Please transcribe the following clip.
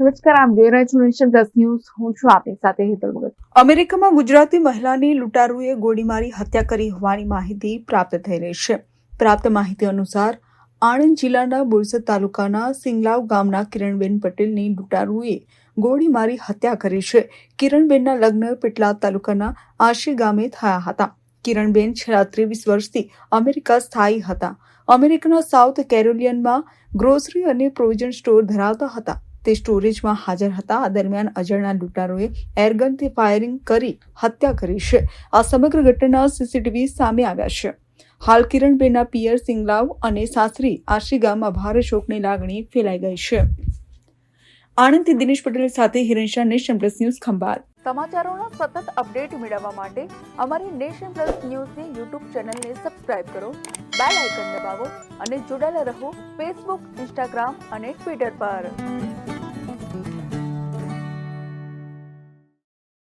નમસ્કાર, આપ જોઈ રહ્યા છો નેશન પ્લસ ન્યૂઝ. હું છું આપની સાથે હેતલ ભગત. અમેરિકામાં ગુજરાતી મહિલાની લૂંટારૂએ ગોળી મારી હત્યા કરી હોવાની માહિતી પ્રાપ્ત થઈ રહી છે. પ્રાપ્ત માહિતી અનુસાર, આણંદ જિલ્લાના બોરસદ તાલુકાના સિંગલાવ ગામના કિરણબેન પટેલની લૂંટારૂએ ગોળી મારી હત્યા કરી છે. કિરણબેનના લગ્ન પેટલાદ તાલુકાના આશી ગામે થયા હતા. કિરણબેન છેલ્લા ત્રેવીસ વર્ષથી અમેરિકા સ્થાયી હતા. અમેરિકાના સાઉથ કેરોલિયનમાં ગ્રોસરી અને પ્રોવિઝન સ્ટોર ધરાવતા હતા. તે સ્ટોરેજમાં હાજર હતા. આ દરમિયાન અજરના લૂંટારોએ એરગનથી ફાયરિંગ કરી હત્યા કરી છે. આ સમગ્ર ઘટના સીસીટીવી સામે આવ્યા છે. હાલ કિરણબેનના પિયર સિંગલાવ અને સાસરી આશી ગામમાં ભારે શોકની લાગણી ફેલાઈ ગઈ છે. આણંદથી દિનેશ પટેલ સાથે Hiren Nation Plus News Khambhat. સમાચારોના સતત અપડેટ મેળવવા માટે અમારી નેશન પ્લસ ન્યૂઝની યુટ્યુબ ચેનલને સબસ્ક્રાઇબ કરો, બેલ આઇકન દબાવો અને જોડાયેલા રહો ફેસબુક, ઇન્સ્ટાગ્રામ અને ટ્વિટર પર. Bye.